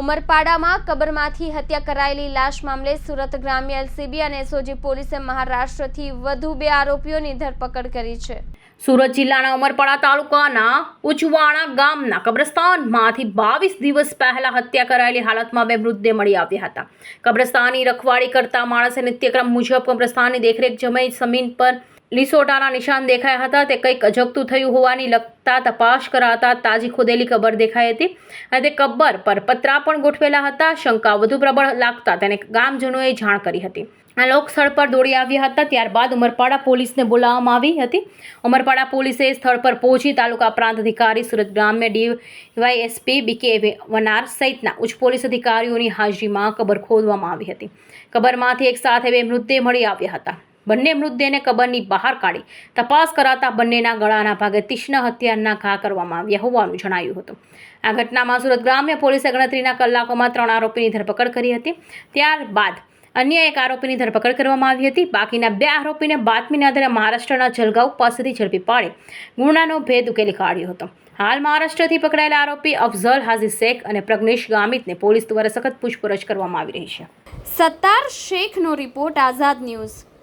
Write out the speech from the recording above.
ઉમરપાડામાં કબરમાંથી હત્યા કરાયેલી લાશ મામલે સુરત ગ્રામ્ય એલસીબી અને એસઓજી પોલીસે મહારાષ્ટ્રથી વધુ બે આરોપીઓની ધરપકડ કરી છે. સુરત જિલ્લાના ઉમરપાડા તાલુકાના ઉચવાણા ગામના કબ્રસ્તાનમાંથી બાવીસ દિવસ પહેલા હત્યા કરાયેલી હાલતમાં બે મૃતદેહ મળી આવ્યા હતા. કબ્રસ્તાનની રખવાળી કરતા માણસે નિત્યક્રમ મુજબ કબ્રસ્તાનની દેખરેખ જમી જમીન પર લીસોટાના નિશાન દેખાયા હતા. તે કંઈક અજગતું થયું હોવાની લગતા તપાસ કરાતા તાજી ખોદેલી કબર દેખાઈ હતી અને તે કબર પર પતરા પણ ગોઠવેલા હતા. શંકા વધુ પ્રબળ લાગતા તેને ગામજનોએ જાણ કરી હતી. આ લોક સ્થળ પર દોડી આવ્યા હતા. ત્યારબાદ ઉમરપાડા પોલીસને બોલાવવામાં આવી હતી. ઉમરપાડા પોલીસે સ્થળ પર પહોંચી તાલુકા પ્રાંત અધિકારી સુરત ગ્રામ્ય ડીવાયએસપી બીકે વનાર સહિતના ઉચ્ચ પોલીસ અધિકારીઓની હાજરીમાં કબર ખોદવામાં આવી હતી. કબરમાંથી એક સાથે બે મૃતદેહ મળી આવ્યા હતા. બંને મૃતદેહને કબરની બહાર કાઢી તપાસ કરાતા બંનેના ગળાના ભાગે તીક્ષ્ણ હથિયારના ઘા કરવામાં આવ્યા હોવાનું જણાયું હતું. આ ઘટનામાં સુરત ગ્રામ્ય પોલીસે ગણતરીના કલાકોમાં ત્રણ આરોપીની ધરપકડ કરી હતી. ત્યારબાદ અન્ય એક આરોપીની ધરપકડ કરવામાં આવી હતી. બાકીના બે આરોપીને બાતમીના આધારે મહારાષ્ટ્રના જલગાંવ પાસેથી ઝડપી પાડી ગુનાનો ભેદ ઉકેલી કાઢ્યો હતો. હાલ મહારાષ્ટ્રથી પકડાયેલા આરોપી અફઝલ હાજી શેખ અને પ્રજ્ઞેશ ગામિતને પોલીસ દ્વારા સખત પૂછપરછ કરવામાં આવી રહી છે. સત્તાર શેખનો રિપોર્ટ આઝાદ ન્યૂઝ.